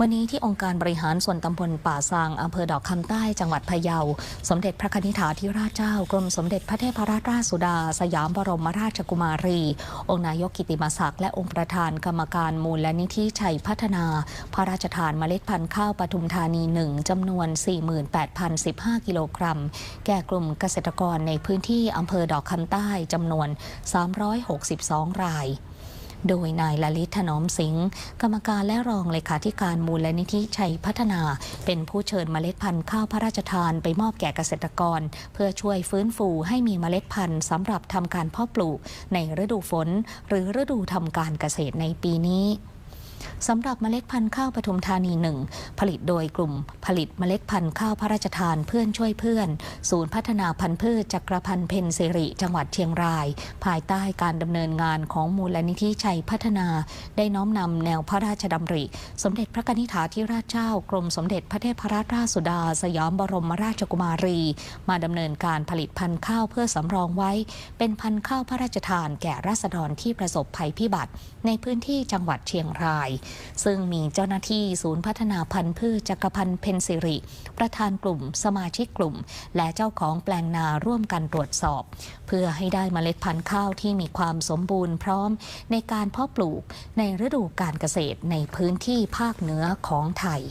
วันนี้ที่องค์การบริหารส่วนตำบลป่าซางอำเภอดอกคำใต้จังหวัดพะเยา สมเด็จพระนิธิถาธิราชเจ้ากรมสมเด็จพระเทพรัตนราชสุดา สยามบรมราชกุมารี องค์นายกกิติมศักดิ์และองค์ประธานกรรมการมูลและนิธิชัยพัฒนา พระราชทานเมล็ดพันธุ์ข้าวปทุมธานีหนึ่งจำนวน 48,015 กิโลกรัม แก่กลุ่มเกษตรกรในพื้นที่อำเภอดอกคำใต้จำนวน 362 ราย โดยนายลลิตถนอมสิงห์กรรมการและรองเลขาธิการมูลนิธิชัยพัฒนา เป็นผู้เชิญเมล็ดพันธุ์ข้าวพระราชทานไปมอบแก่เกษตรกร เพื่อช่วยฟื้นฟูให้มีเมล็ดพันธุ์สำหรับทำการเพาะปลูกในฤดูฝน หรือฤดูทำการเกษตรในปีนี้ สำหรับเมล็ดพันธุ์ข้าวปทุมธานีหนึ่งผลิตโดยกลุ่มผลิตเมล็ดพันธุ์ข้าวพระราชทานเพื่อนช่วยเพื่อน ศูนย์พัฒนาพันธุ์พืชจักรพันธ์เพนสิริ จังหวัดเชียงราย ภายใต้การดำเนินงานของมูลนิธิชัยพัฒนา ได้น้อมนำแนวพระราชดำริ สมเด็จพระนิธิถาธิราชเจ้ากรมสมเด็จพระเทพรัตนราชสุดา สยามบรมราชกุมารี มาดำเนินการผลิตพันธุ์ข้าวเพื่อสำรองไว้ เป็นพันธุ์ข้าวพระราชทานแก่ราษฎรที่ประสบภัยพิบัติ ในพื้นที่จังหวัดเชียงรายซึ่งมีเจ้าหน้าที่ศูนย์พัฒนาพันธุ์พืชจักรพันธ์เพนสิริ ประธานกลุ่ม สมาชิกกลุ่ม และเจ้าของแปลงนาร่วมกันตรวจสอบ เพื่อให้ได้เมล็ดพันธุ์ข้าวที่มีความสมบูรณ์พร้อม ในการเพาะปลูกในฤดูการเกษตรในพื้นที่ภาคเหนือของไทย